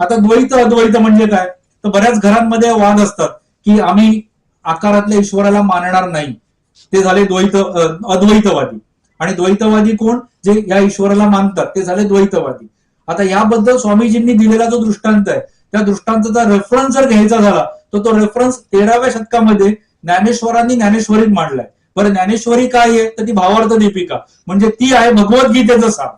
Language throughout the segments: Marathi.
आता द्वैत अद्वैत म्हणजे काय? तर बऱ्याच घरांमध्ये वाद असतात की आम्ही आकारातल्या ईश्वराला मानणार नाही. ते झाले द्वैत अद्वैतवादी. आणि द्वैतवादी कोण? जे या ईश्वराला मानतात. ते झाले द्वैतवादी. आता याबद्दल स्वामीजींनी दिलेला जो दृष्टांत आहे त्या दृष्टांताचा रेफरन्स जर घ्यायचा झाला तर तो रेफरन्स तेराव्या शतकामध्ये ज्ञानेश्वरांनी ज्ञानेश्वरीत मांडलाय. बरं ज्ञानेश्वरी काय आहे? तर ती भावार्थ दीपिका. म्हणजे ती आहे भगवद्गीतेचं सार.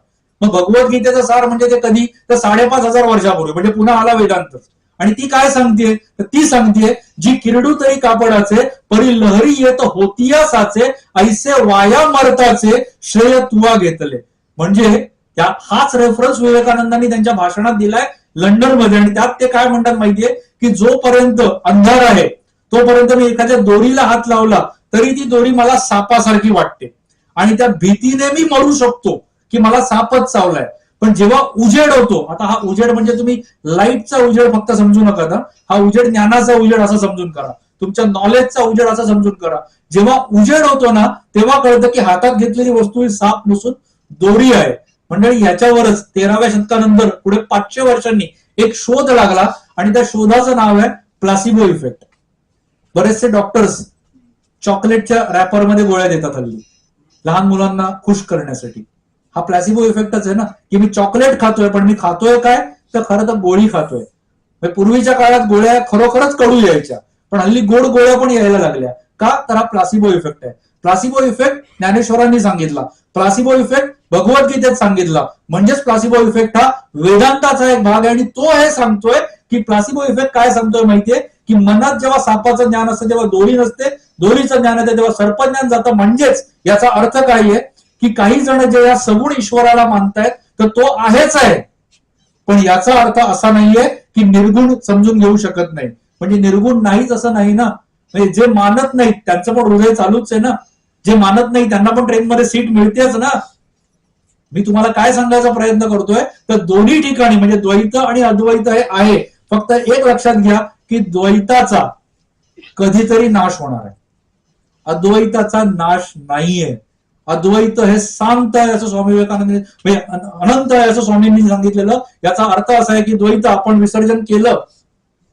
मग भगवद्गीतेचा सार म्हणजे ते कधी? तर साडेपाच हजार वर्षापूर्वी म्हणजे पुन्हा आला वेदांत. आणि ती काय सांगते तर ती सांगतेय जी किरडू तरी कापडाचे परी लहरी येत होतिया साचे ऐसे वाया मरताचे श्रेय तुवा घेतले. म्हणजे त्या हाच रेफरन्स विवेकानंदांनी त्यांच्या भाषणात दिलाय लंडनमध्ये. आणि त्यात ते काय म्हणतात माहितीये? की जोपर्यंत अंधार आहे तोपर्यंत मी एखाद्या दोरीला हात लावला तरी ती दोरी मला सापासारखी वाटते. आणि त्या भीतीने मी मरू शकतो. की मला सापच चावलाय. पण जेव्हा उजेड होतो आता हा उजेड म्हणजे तुम्ही लाईटचा उजेड फक्त समजू नका ना. हा उजेड ज्ञानाचा उजेड असं समजून करा तुमच्या नॉलेजचा उजेड असं समजून करा जेव्हा उजेड होतो ना तेव्हा कळतं की हातात घेतलेली वस्तू ही साप नसून दोरी आहे. मंडळी याच्यावरच तेराव्या शतकानंतर पुढे पाचशे वर्षांनी एक शोध लागला आणि त्या शोधाचं नाव आहे प्लासिबो इफेक्ट. बरेचसे डॉक्टर्स चॉकलेटच्या रॅपरमध्ये गोळ्या देतात हल्ली. लहान मुलांना खुश करण्यासाठी. हा प्लॅसिबो इफेक्टच आहे ना की मी चॉकलेट खातोय पण मी खातोय काय? तर खरं तर गोळी खातोय. म्हणजे पूर्वीच्या काळात गोळ्या खरोखरच कडू यायच्या पण हल्ली गोड गोळ्या पण यायला लागल्या. का? तर हा प्लासिबो इफेक्ट आहे. प्लासिबो इफेक्ट ज्ञानेश्वरांनी सांगितला. प्लासिबो इफेक्ट भगवद्गीतेत सांगितला. म्हणजेच प्लासिबो इफेक्ट हा वेदांताचा एक भाग आहे आणि तो हे सांगतोय की प्लासिबो इफेक्ट काय सांगतोय माहितीये? की मनात जेव्हा सापाचं ज्ञान असतं तेव्हा दोरी नसते दोरीचं ज्ञान येतं तेव्हा सर्पज्ञान जातं. म्हणजेच याचा अर्थ काय आहे? की काही जण जे या सगुण ईश्वराला मानतायत तर तो आहेच आहे. पण याचा अर्थ असा नाहीये की निर्गुण समजून घेऊ शकत नाही. म्हणजे निर्गुण नाहीच असं नाही ना. म्हणजे जे मानत नाहीत त्यांचं पण हृदय चालूच आहे ना. जे मानत नाही त्यांना पण ट्रेनमध्ये सीट मिळतेच ना. मी तुम्हाला काय सांगायचा प्रयत्न करतोय? तर दोन्ही ठिकाणी म्हणजे द्वैत आणि अद्वैत हे आहे. फक्त एक लक्षात घ्या की द्वैताचा कधीतरी नाश होणार आहे. अद्वैताचा नाश नाहीये. अद्वैत हे शांत आहे असं स्वामी विवेकानंद म्हणजे अनंत आहे असं स्वामींनी सांगितलेलं. याचा अर्थ असा आहे की द्वैत आपण विसर्जन केलं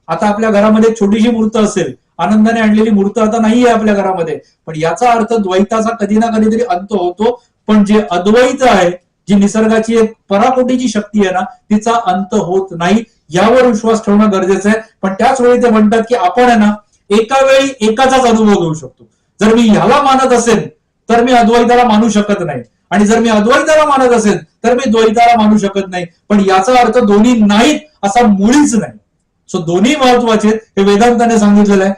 आता आपल्या घरामध्ये एक छोटीशी मूर्त असेल. आनंदाने आणलेली मूर्त आता नाहीये आपल्या घरामध्ये. पण याचा अर्थ द्वैताचा कधी ना कधीतरी अंत होतो. पण जे अद्वैत आहे जी निसर्गाची एक पराकोटीची शक्ती आहे ना तिचा अंत होत नाही. यावर विश्वास ठेवणं गरजेचं आहे. पण त्याच वेळी ते म्हणतात की आपण आहे ना एका वेळी एकाचाच अनुभव घेऊ शकतो. जर मी ह्याला मानत असेल तर मी अद्वैताला मानू शकत नाही. आणि जर मी अद्वैताला मानत असेल तर मी द्वैताला मानू शकत नाही. पण याचा अर्थ दोन्ही नाहीत असा मुळीच नाही. सो दोन्ही महत्त्वाचे हे वेदांताने सांगितलेलं आहे.